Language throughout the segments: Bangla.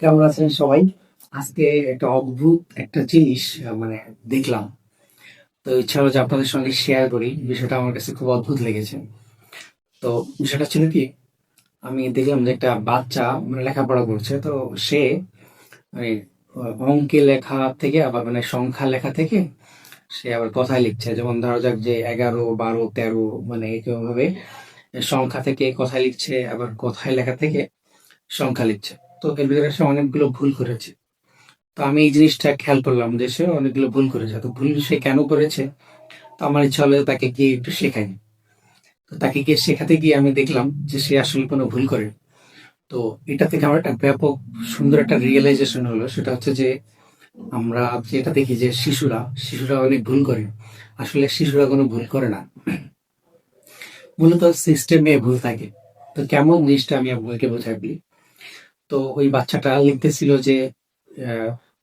কেমন আছেন সবাই? আজকে একটা অদ্ভুত একটা জিনিস মানে দেখলাম। তো ইচ্ছা হলো যে আপনাদের সঙ্গে শেয়ার করি, বিষয়টা আমার কাছে খুব অদ্ভুত লেগেছে। তো বিষয়টা ছিল কি, আমি দেখলাম যে একটা বাচ্চা মানে লেখাপড়া করছে, তো সে মানে অঙ্কে লেখা থেকে আবার মানে সংখ্যা লেখা থেকে সে আবার কথায় লিখছে। যেমন ধরা যাক যে এগারো, বারো, তেরো মানে এরকম ভাবে সংখ্যা থেকে কথায় লিখছে, আবার কথায় লেখা থেকে সংখ্যা লিখছে। তো ভিতরে সে অনেকগুলো ভুল করেছে। তো আমি এই জিনিসটা খেয়াল করলাম যে সে অনেকগুলো ভুল করেছে। তো ভুল সে কেন করেছে? তো আমার ইচ্ছা হলো তাকে গিয়ে একটু শেখাই তো তাকে গিয়ে শেখাতে গিয়ে আমি দেখলাম যে সে আসলে কোনো ভুল করে। তো এটা থেকে আমার একটা ব্যাপক সুন্দর একটা রিয়েলাইজেশন হলো। সেটা হচ্ছে যে আমরা যেটা দেখি যে শিশুরা শিশুরা অনেক ভুল করে। আসলে শিশুরা কোনো ভুল করে না। মূলত সিস্টেমে ভুল থাকে। তো কেমন জিনিসটা আমি আপনাকে বোঝাই বলি? তো ওই বাচ্চাটা লিখতেছিল যে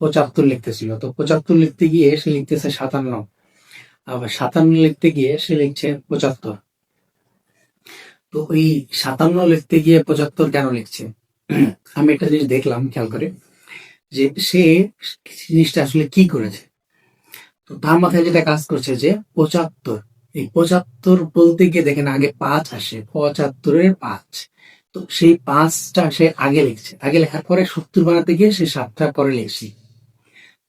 পঁচাত্তর লিখতেছিল। তো পঁচাত্তর লিখতে গিয়ে সে লিখতেছে সাতান্ন। আবার সাতান্ন লিখতে গিয়ে সে লিখছে পঁচাত্তর। তো ওই সাতান্ন লিখতে গিয়ে পঁচাত্তর কেন লিখছে? আমি একটা জিনিস দেখলাম, খেয়াল করে, যে সে জিনিসটা আসলে কি করেছে? তো তার মাথায় যেটা কাজ করছে যে পঁচাত্তর। এই পঁচাত্তর বলতে গিয়ে দেখেন আগে পাঁচ আসে, পঁচাত্তরের পাঁচ। তো সেই পাঁচটা সে আগে লিখছে। আগে লেখার পরে সত্তর বানাতে গিয়ে সে সাতটা পরে লিখছি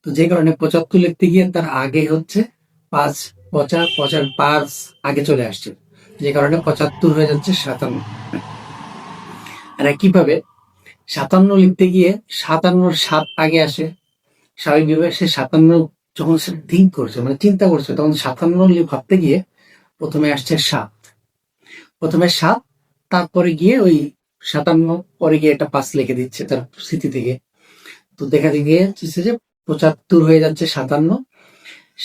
তো যে কারণে পঁচাত্তর লিখতে গিয়ে তার আগে হচ্ছে পাঁচ পচা, পচার পাঁচ আগে চলে আসছে। যে কারণে পঁচাত্তর হয়ে যাচ্ছে সাতান্ন। আর একইভাবে সাতান্ন লিখতে গিয়ে সাতান্নর সাত আগে আসে। স্বাভাবিকভাবে সে সাতান্ন যখন সে থিঙ্ক করছে মানে চিন্তা করছে, তখন সাতান্ন ভাবতে গিয়ে প্রথমে আসছে সাত। প্রথমে সাত, তারপরে গিয়ে ওই সাতান্ন, পরে গিয়ে একটা পাঁচ লিখে দিচ্ছে তার স্মৃতি থেকে। তো দেখা গিয়ে হচ্ছে যে পঁচাত্তর হয়ে যাচ্ছে সাতান্ন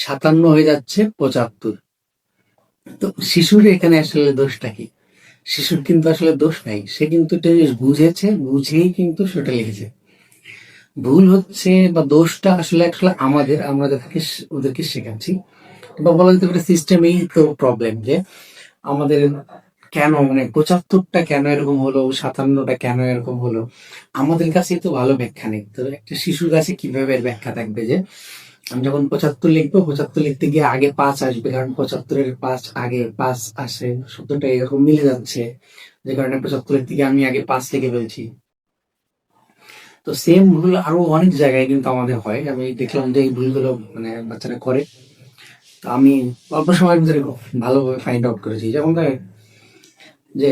সাতান্ন হয়ে যাচ্ছে পঁচাত্তর। তো শিশুর এখানে আসলে দোষটা কি? শিশুর কিন্তু আসলে দোষ নাই, সে কিন্তু বুঝেছে, বুঝেই কিন্তু সেটা লিখেছে। ভুল হচ্ছে বা দোষটা আসলে আসলে আমাদের, আমরা যাদেরকে ওদেরকে শেখাচ্ছি। বা বলা যেতে পারে সিস্টেমেই তো প্রবলেম যে আমাদের কেন? মানে পঁচাত্তরটা কেন এরকম হলো? সাতান্নটা কেন এরকম হলো? আমাদের কাছে তো ভালো ব্যাখ্যা নেই। তো একটা শিশুর কাছে কীভাবে এর ব্যাখ্যা থাকবে যে, আমি যখন পঁচাত্তর লিখব, পঁচাত্তর লিখতে গিয়ে আগে পাঁচ আসবে, কারণ পঁচাত্তরের পাঁচ আগে পাঁচ আসে। শব্দটা এরকম মিলে যাচ্ছে। যে কারণে পঁচাত্তর লিখতে গিয়ে আমি আগে পাঁচ লিখে ফেলছি। তো সেম ভুল আরও অনেক জায়গায় কিন্তু আমাদের হয়। আমি দেখলাম যে এই ভুলগুলো মানে বাচ্চারা করে। তো আমি অল্প সময়ের ভিতরে ভালোভাবে ফাইন্ড আউট করেছি। যেমন যে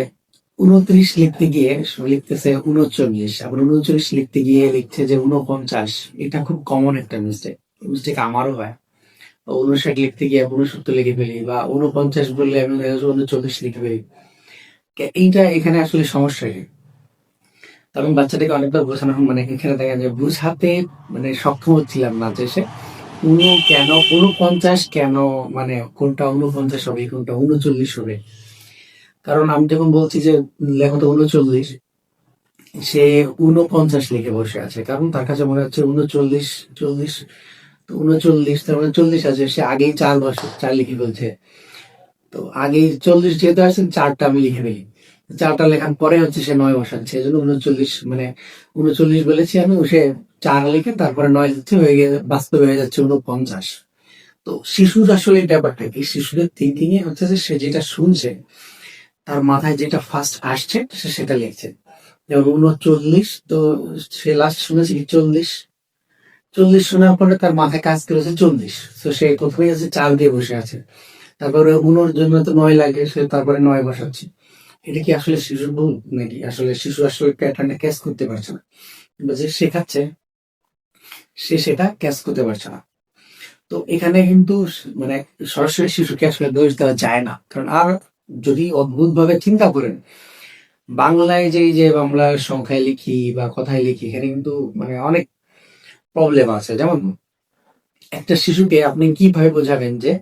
উনত্রিশ লিখতে গিয়ে লিখতেছে উনচল্লিশ, আবার উনচল্লিশ লিখতে গিয়ে লিখছে যে উনপঞ্চাশ। এটা খুব কমন একটা মিস্টেক মিস্টেক আমারও হয়। উনষাট লিখতে গিয়ে উনসত্তর লিখে ফেলি, বা উনপঞ্চাশ বললে আমি উনচল্লিশ লিখে ফেলি। এইটা এখানে আসলে সমস্যা কি? তো আমি বাচ্চাটাকে অনেকবার বোঝানো মানে এখানে দেখা যায় বুঝাতে মানে সক্ষম হচ্ছিলাম না যে সে উনো কেন উনপঞ্চাশ কেন মানে কোনটা উনপঞ্চাশ হবে, কোনটা উনচল্লিশ হবে। কারণ আমি যখন বলছি যে, লেখো তো উনচল্লিশ সে উনপঞ্চাশ লিখে বসে আছে। কারণ তার কাছে মনে হচ্ছে উনচল্লিশ, চল্লিশ, তো উনচল্লিশ, তার মানে চল্লিশ আছে। সে আগেই চার বছর চার লিখে ফেলছে। তো আগেই চল্লিশ যেহেতু আসছেন চারটা আমি লিখে ফেলি। চারটা লেখার পরে হচ্ছে সে নয় বসাচ্ছে এই জন্য উনচল্লিশ মানে উনচল্লিশ বলেছি আমি সে চার লিখে তারপরে নয় লিখছে, হয়ে গিয়ে বাস্তবে হয়ে যাচ্ছে উনপঞ্চাশ। তো শিশুর আসলে ব্যাপারটা কি? শিশুদের থিঙ্কিং এ হচ্ছে যে, সে যেটা শুনছে তার মাথায় যেটা ফার্স্ট আসছে, সে সেটা লিখছে। যেমন উনচল্লিশ তো সে লাস্ট শুনেছে কি? চল্লিশ। চল্লিশ শোনার পরে তার মাথায় কাজ করেছে চল্লিশ। তো সে প্রথমে আছে চার দিয়ে বসে আছে। তারপরে উনোর জন্য তো নয় লাগে, সে তারপরে নয় বসাচ্ছে। এটা কি আসলে শিশুর ভুল? নাকি আসলে শিশু আসলে প্যাটার্নটা ক্যাচ করতে পারছে না? কিংবা যে শেখাচ্ছে, সে সেটা ক্যাচ করতে পারছে না। তো এখানে কিন্তু মানে সরাসরি শিশুকে আসলে দোষ দেওয়া যায় না। কারণ আর যদি অদ্ভুত ভাবে চিন্তা করেন, বাংলায় যে যে বাংলার সংখ্যায় লিখি বা কথায় লিখি, এখানে কিন্তু মানে অনেক প্রবলেম আছে। যেমন একটা শিশুকে আপনি কীভাবে বোঝাবেন যে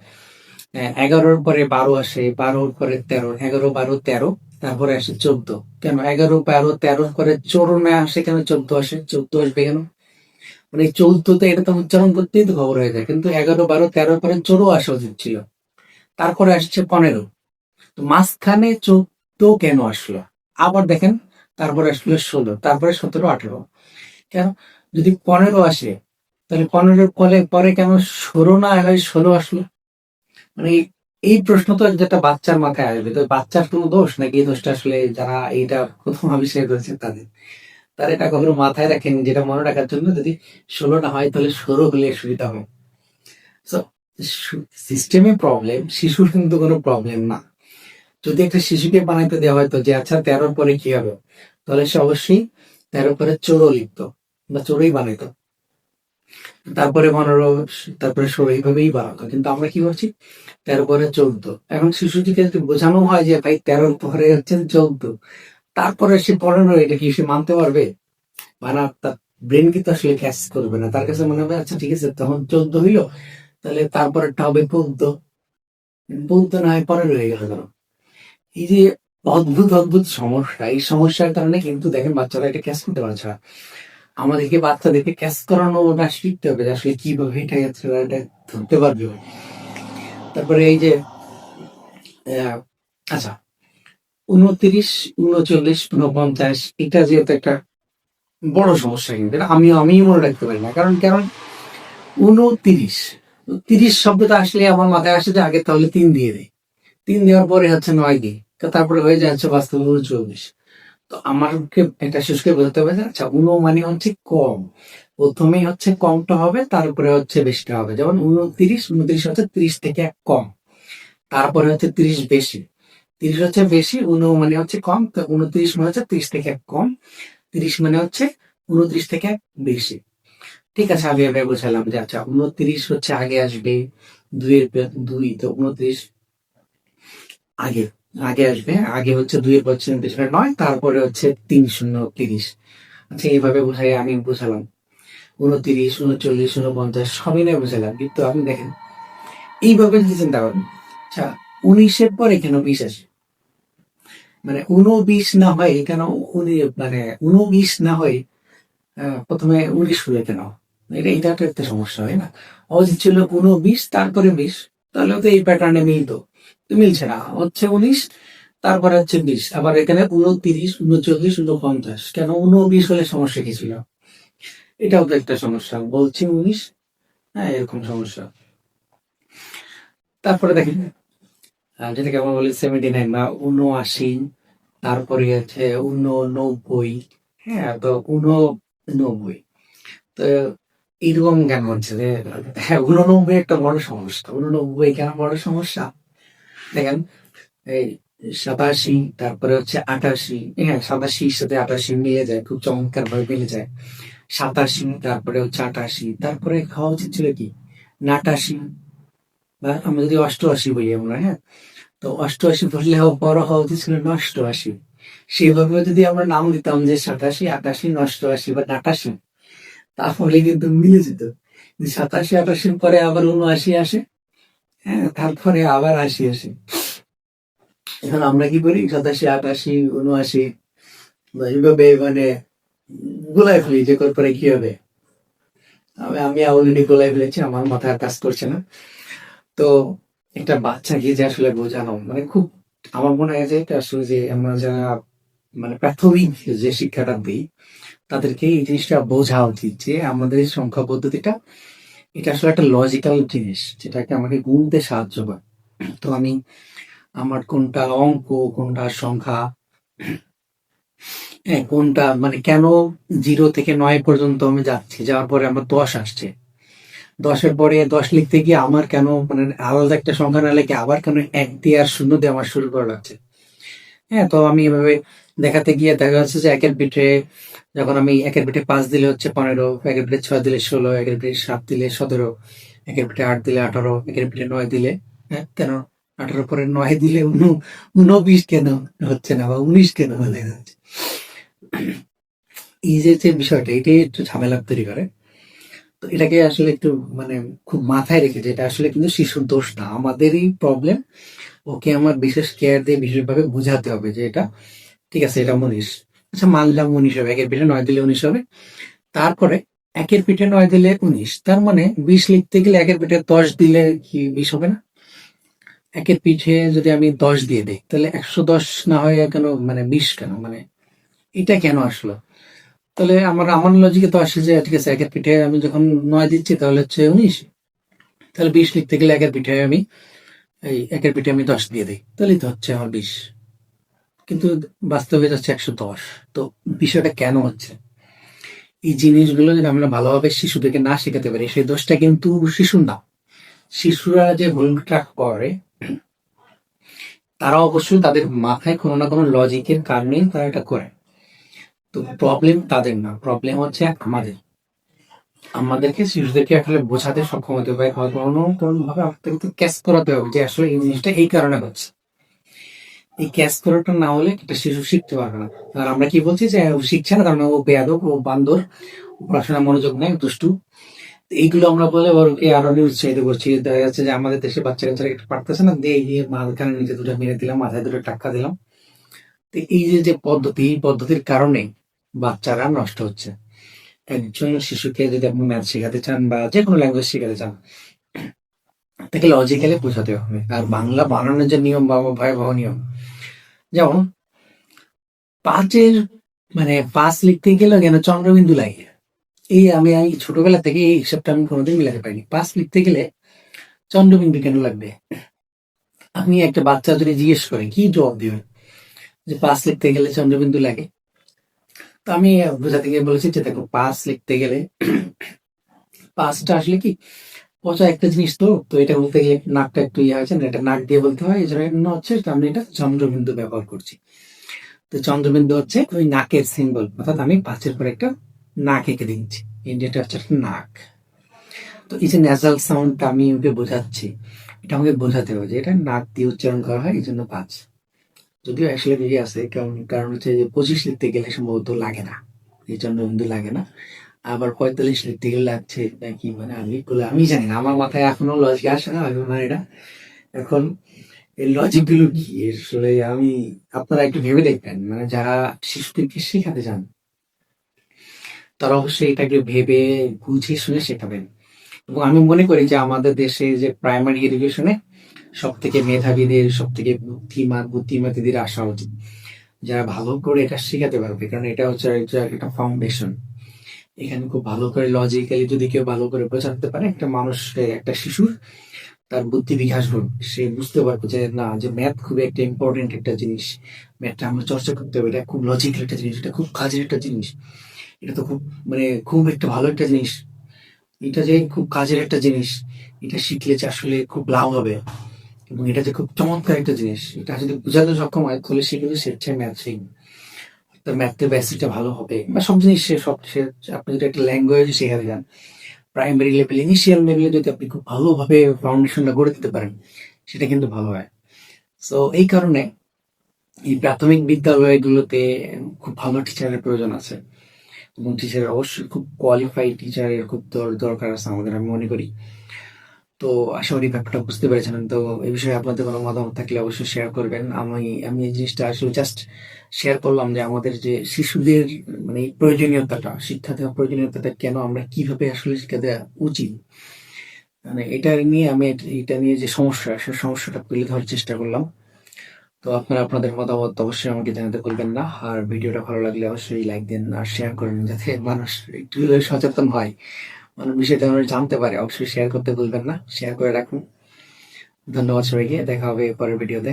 এগারোর পরে বারো আসে, বারোর পরে তেরো, এগারো, বারো, তেরো, তারপরে আসে চোদ্দ। কেন এগারো, বারো তেরো পরে চোরনে আসে কেন চোদ্দ আসে? চোদ্দ আসবে কেন? মানে এই চৌদ্দতে এটা তো উচ্চারণ করতেই তো খবর হয়ে যায়। কিন্তু এগারো, বারো, তেরোর পরে চোরও আসা উচিত ছিল। তারপরে আসছে পনেরো। তো মাঝখানে চোদ্দ কেন আসলো? আবার দেখেন, তারপরে আসলো ষোলো, তারপরে সতেরো, আঠেরো। কেন? যদি পনেরো আসে, তাহলে পনেরোর পরে পরে কেন ষোলো না হয় ষোলো আসলো? মানে এই- প্রশ্ন তো যেটা বাচ্চার মাথায় আসবে, তো বাচ্চার কোনো দোষ নাকি এই দোষটা আসলে যারা এইটা প্রথম আবিষ্কার করেছে তাদের? তারা এটা কখনো মাথায় রাখেন, যেটা মনে রাখার জন্য যদি ষোলোটা হয়, তাহলে ষোলো হলে সুবিধা হয় সিস্টেমে প্রবলেম শিশুর কিন্তু কোনো প্রবলেম না। যদি একটা শিশুকে বানাইতে দেওয়া হয়তো যে আচ্ছা তেরোর পরে কি হবে? তাহলে সে অবশ্যই তেরোর পরে চোরও লিখতো বা চোরই বানাইতো। তারপরে পনেরো তারপরে ষোলো এইভাবেই বানাতো। কিন্তু আমরা কি করছি? তেরো পরে চোদ্দ এখন শিশুটিকে যদি বোঝানো হয় যে, ভাই, তেরোর পরে হচ্ছে চোদ্দ তারপরে সে পনেরো এটা কি সে মানতে পারবে? মানে তার ব্রেন কিন্তু আসলে ক্যাচ করবে না? তার কাছে মনে হবে আচ্ছা ঠিক আছে, তখন চোদ্দ হইল। তাহলে তারপরেরটা হবে পৌদ্য পৌদ্য না হয় পনেরো হয়ে গেল কেন এই যে অদ্ভুত অদ্ভুত সমস্যা। এই সমস্যার কারণে কিন্তু দেখেন বাচ্চারা এটা ক্যাচ করতে পারছে না। আমাদেরকে বাচ্চাদেরকে ক্যাচ করানোটা শিখতে হবে আসলে কীভাবে এটা এটা ধরতে পারবে। তারপরে এই যে আচ্ছা উনত্রিশ, উনচল্লিশ, উনপঞ্চাশ, এটা যেহেতু একটা বড় সমস্যা কিন্তু, এটা আমি আমি মনে রাখতে পারি না। কারণ কারণ উনত্রিশ, তিরিশ শব্দটা আসলে আমার মাথায় আসে যে আগে তাহলে তিন দিয়ে দেয়। তিন দেওয়ার পরে হচ্ছে নয় তো তারপরে হয়ে যাচ্ছে বাস্তব চব্বিশ। তো আমাকে এটা শিশুকে বোঝাতে হবে আচ্ছা উনো মানে হচ্ছে কম। প্রথমেই হচ্ছে কমটা হবে, তারপরে হচ্ছে বেশিটা হবে। যেমন উনত্রিশ উনত্রিশ হচ্ছে ত্রিশ থেকে এক কম। তারপরে হচ্ছে ত্রিশ বেশি। তিরিশ হচ্ছে বেশি উনো মানে হচ্ছে কম। তো উনত্রিশ মানে হচ্ছে ত্রিশ থেকে এক কম। তিরিশ মানে হচ্ছে উনত্রিশ থেকে এক বেশি। ঠিক আছে, আমি এবার বুঝালাম যে আচ্ছা উনত্রিশ হচ্ছে আগে আসবে, দুইয়ের দুই। তো উনত্রিশ আগে আগে আসবে। আগে হচ্ছে দুইয়ের পশ্চিম পেছনে নয় তারপরে হচ্ছে তিন শূন্য তিরিশ। আচ্ছা এইভাবে বোঝাই আমি বুঝালাম। উনত্রিশ উনচল্লিশ উনপঞ্চাশ সবই নিয়ে বুঝালাম। কিন্তু আপনি দেখেন, এইভাবে যদি চিন্তা করেন আচ্ছা উনিশের পরে কেন বিশ আসে। মানে উনবিশ না হয় কেন উনি মানে উনবিশ না হয় প্রথমে উনিশ হয়ে কেন? এটা এটা তো একটা সমস্যা হয় না? অজিত ছিল উনবিশ তারপরে বিশ, তাহলে তো এই প্যাটার্নে মিলতো। মিলছে না। হচ্ছে উনিশ, তারপরে হচ্ছে বিশ। আবার এখানে উনত্রিশ উনচল্লিশ, উনপঞ্চাশ। কেন উনবিশ হলে সমস্যা কি ছিল? এটাও তো একটা সমস্যা। বলছি উনিশ হ্যাঁ এরকম সমস্যা। তারপরে দেখেন যেটাকে আমরা বলি সেভেন্টি নাইন বা উনআশি, তারপরে হচ্ছে উননব্বই হ্যাঁ তো উননব্বই। তো এরকম কেন হচ্ছে যে হ্যাঁ উননব্বই একটা বড় সমস্যা। উননব্বই কেন বড় সমস্যা? দেখেন এই সাতাশি, তারপরে হচ্ছে আটাশি হ্যাঁ সাতাশির সাথে আটাশি মিলে যায়, খুব চমৎকার ভাবে মিলে যায়। সাতাশি, তারপরে হচ্ছে আটাশি, তারপরে খাওয়া উচিত ছিল কি? নাটাশি, বা আমরা যদি অষ্টআশি বলি আমরা হ্যাঁ? তো অষ্টআশি বললে বড় হওয়া উচিত ছিল নষ্টআশি। সেভাবে যদি আমরা নাম দিতাম যে সাতাশি, আটাশি, নষ্টআশি বা নাটাশি, তাহলে কিন্তু মিলে যেত। সাতাশি, আটাশির পরে আবার উনআশি আসে হ্যাঁ তারপরে আবার আশি আসে এখন আমরা কি করি? সাতাশি, আটাশি, উনআশি, এইভাবে মানে গোলায় ফেলি যে পরে কি হবে। আমি অলরেডি গোলাই ফেলেছি, আমার মাথায় কাজ করছে না। তো একটা বাচ্চাকে যে আসলে বোঝানো মানে খুব আমার মনে হয় যে এটা আসলে যে আমরা যারা মানে প্রাথমিক যে শিক্ষাটা দিই, তাদেরকে এই জিনিসটা বোঝা উচিত যে আমাদের সংখ্যা পদ্ধতিটা এটা আসলে একটা লজিক্যাল জিনিস যেটাকে আমাকে গুনতে সাহায্য করে। তো আমি আমার কোনটা অঙ্ক কোনটা সংখ্যা হ্যাঁ কোনটা মানে কেন জিরো থেকে নয় পর্যন্ত আমি যাচ্ছি? যাওয়ার পরে আমার দশ আসছে। দশের পরে দশ লিখতে গিয়ে আমার কেন মানে আলাদা একটা সংখ্যা না লিখে আবার কেন এক দিয়ে আর শূন্য দিয়ে আমার শুরু করা লাগছে হ্যাঁ তো আমি এভাবে দেখাতে গিয়ে দেখা যাচ্ছে যে একের পিঠে যখন আমি একের পিঠে পাঁচ দিলে হচ্ছে পনেরো, একের পিঠে ছয় দিলে ষোলো, একের পিঠে সাত দিলে সতেরো, একের পিঠে আট দিলে আঠারো, একের পিঠে নয় দিলে হ্যাঁ কেন? আঠারো পরে নয় দিলে উন উনবিশ কেন হচ্ছে না বা উনিশ কেন হয়ে যাচ্ছে এই যে যে বিষয়টা, এটাই একটু ঝামেলা তৈরি করে। তো এটাকে আসলে একটু মানে খুব মাথায় রেখে এটা আসলে কিন্তু শিশুর দোষ না। আমাদেরই প্রবলেম ওকে আমার বিশেষ কেয়ার দিয়ে বিশেষভাবে বোঝাতে হবে যে এটা ঠিক আছে, এটা উনিশ আচ্ছা মানলাম উনিশ হবে, একের পিঠে নয় দিলে উনিশ হবে। তারপরে একের পিঠে নয় দিলে উনিশ, তার মানে বিশ লিখতে গেলে একের পিঠে দশ দিলে কি বিশ হবে না? একের পিঠে যদি আমি দশ দিয়ে দিই, তাহলে একশো দশ না হয় কেন মানে বিশ কেন? মানে এটা কেন আসলো? তাহলে আমার আমার লজিকে তো আসে যে, ঠিক আছে, একের পিঠে আমি যখন নয় দিচ্ছি, তাহলে হচ্ছে উনিশ। তাহলে বিশ লিখতে গেলে একের পিঠে আমি, এই একের পিঠে আমি দশ দিয়ে দিই তাহলেই তো হচ্ছে আমার বিশ। কিন্তু বাস্তবে যাচ্ছে একশো দশ। তো বিষয়টা কেন হচ্ছে? এই জিনিসগুলো যদি আমরা ভালোভাবে শিশুদেরকে না শেখাতে পারি, সেই দোষটা কিন্তু শিশুর না। শিশুরা যে ভুলটা করে, তারা অবশ্যই তাদের মাথায় কোনো না কোনো লজিকের কারণে তারা এটা করে। তো প্রবলেম তাদের না প্রবলেম হচ্ছে আমাদের। আমাদেরকে শিশুদেরকে আসলে বোঝাতে সক্ষম হতে হবে, কোনো ভাবে আমাদেরকে ক্যাচ করাতে হবে যে আসলে এই জিনিসটা এই কারণে হচ্ছে। এই ক্যাচ করাটা না হলে একটা শিশু শিখতে পারবে না। আর আমরা কি বলছি যে, ও শিখছে না কারণ ও বেয়াদব, ও বান্দর পড়াশোনা, মনোযোগ নেই দুষ্টু। এইগুলো আমরা বলে ওকে আরও উৎসাহিত করছি। দেখা যাচ্ছে যে, আমাদের দেশে বাচ্চা কাচ্চারা একটু পারতেছে না, দিয়ে গিয়ে মাঝখানে নিচে দুটো মেরে দিলাম, মাথায় দুটো টাক্কা দিলাম। তো এই যে যে পদ্ধতি, এই পদ্ধতির কারণে বাচ্চারা নষ্ট হচ্ছে। একজন শিশুকে যদি আপনি ম্যাথ শেখাতে চান বা যে কোনো ল্যাঙ্গুয়েজ শেখাতে চান তাকে লজিক্যালি বোঝাতে হবে। আর বাংলা বানানোর যে নিয়ম বা ভয়াবহ নিয়ম, যেমন পাঁচের মানে পাঁচ লিখতে গেলে কেন চন্দ্রবিন্দু লাগে এই আমি আমি ছোটবেলা থেকে এই হিসাবটা আমি কোনোদিন মিলাতে পারিনি। পাঁচ লিখতে গেলে চন্দ্রবিন্দু কেন লাগবে? আপনি একটা বাচ্চা যদি জিজ্ঞেস করেন কি জবাব দিবেন যে পাঁচ লিখতে গেলে চন্দ্রবিন্দু লাগে। তো আমি বোঝাতে গিয়ে বলেছি যে দেখো, পাঁচ লিখতে গেলে পাঁচটা আসলে কি? পচা একটা জিনিস তো তো এটা বলতে গেলে নাকটা একটু ইয়ে হয়েছে এটা নাক দিয়ে বলতে হয় এই জন্য হচ্ছে আমি এটা চন্দ্রবিন্দু ব্যবহার করছি। তো চন্দ্রবিন্দু হচ্ছে ওই নাকের সিম্বল অর্থাৎ আমি পাঁচের পর একটা নাক এঁকে দিচ্ছি ইন্ডিয়াটা হচ্ছে একটা নাক। তো এই যে ন্যাজাল সাউন্ডটা আমি ওকে বোঝাচ্ছি, এটা আমাকে বোঝাতে হবে যে এটা নাক দিয়ে উচ্চারণ করা হয়, এই জন্য পাঁচ। যদিও আসলে বেরিয়ে আছে, কারণ কারণ হচ্ছে যে পঁচিশ লিখতে গেলে সম্ভবত লাগে না, এই চন্দ্রবিন্দু লাগে না। আবার পঁয়তাল্লিশ লিখতে গেলে লাগছে নাকি মানে আমি আমি জানি না, আমার মাথায় এখনও লজিক আসে না, আমি না এটা এখন এই লজিকগুলো কি? আসলে আমি আপনারা একটু ভেবে দেখবেন মানে যারা শিশুদেরকে শেখাতে চান, তারা অবশ্যই এটাকে ভেবে বুঝে শুনে শেখাবেন। এবং আমি মনে করি যে আমাদের দেশে যে প্রাইমারি এডুকেশনে সব থেকে মেধাবীদের সব থেকে বুদ্ধিমান বুদ্ধিমতীদের আসা উচিত। যারা ভালো করে এটা শেখাতে পারবে, কারণ এটা হচ্ছে একটা ফাউন্ডেশন এখানে খুব ভালো করে লজিক্যালি যদি কেউ ভালো করে বোঝাতে পারে, একটা মানুষ একটা শিশুর তার বুদ্ধি বিকাশ ঘটবে সে বুঝতে পারবে যে না, যে ম্যাথ খুব একটা ইম্পর্টেন্ট একটা জিনিস। ম্যাথটা আমরা চর্চা করতে হবে, এটা খুব লজিক্যাল একটা জিনিস, এটা খুব কাজের একটা জিনিস। এটা তো খুব মানে খুব একটা ভালো একটা জিনিস। এটা যে খুব কাজের একটা জিনিস, এটা শিখলে যে আসলে খুব লাভ হবে। এবং এটা যে খুব চমৎকার একটা জিনিস, এটা যদি বোঝাতে সক্ষম হয়, তাহলে সে কিন্তু স্বেচ্ছায় ম্যাথ শিখবে। তো ম্যাথের বেসিকটা ভালো হবে। বা সব জিনিস সব আপনি যদি একটা ল্যাঙ্গুয়েজ শেখাতে যান প্রাইমারি লেভেল ইনিশিয়াল লেভেলে যদি আপনি খুব ভালোভাবে ফাউন্ডেশনটা গড়ে দিতে পারেন, সেটা কিন্তু ভালো হয়। সো এই কারণে এই প্রাথমিক বিদ্যালয়গুলোতে খুব ভালো টিচারের প্রয়োজন আছে। এবং টিচার অবশ্যই খুব কোয়ালিফাইড টিচারের খুব দরকার আছে আমাদের, আমি মনে করি। তো আশা করি ব্যাপারটা বুঝতে পেরেছেন। তো এই বিষয়ে আপনাদের কোনো মতামত থাকলে অবশ্যই শেয়ার করবেন। আমি আমি এই জিনিসটা আসলে জাস্ট শেয়ার করলাম যে আমাদের যে শিশুদের মানে প্রয়োজনীয়তাটা, শিক্ষা দেওয়া প্রয়োজনীয়তাটা কেন আমরা কীভাবে আসলে শিক্ষা দেওয়া উচিত? মানে এটা নিয়ে আমি এটা নিয়ে যে সমস্যা, সে সমস্যাটা তুলে ধরার চেষ্টা করলাম। তো আপনারা, আপনাদের মতামত অবশ্যই আমাকে জানাতে ভুলবেন না। আর ভিডিওটা ভালো লাগলে অবশ্যই লাইক দেন আর শেয়ার করেন যাতে মানুষ একটু সচেতন হয়। মানে বিষয়টা আমরা জানতে পারে, অবশ্যই শেয়ার করতে ভুলবেন না। শেয়ার করে রাখুন। ধন্যবাদ সবাইকে। দেখা হবে পরের ভিডিওতে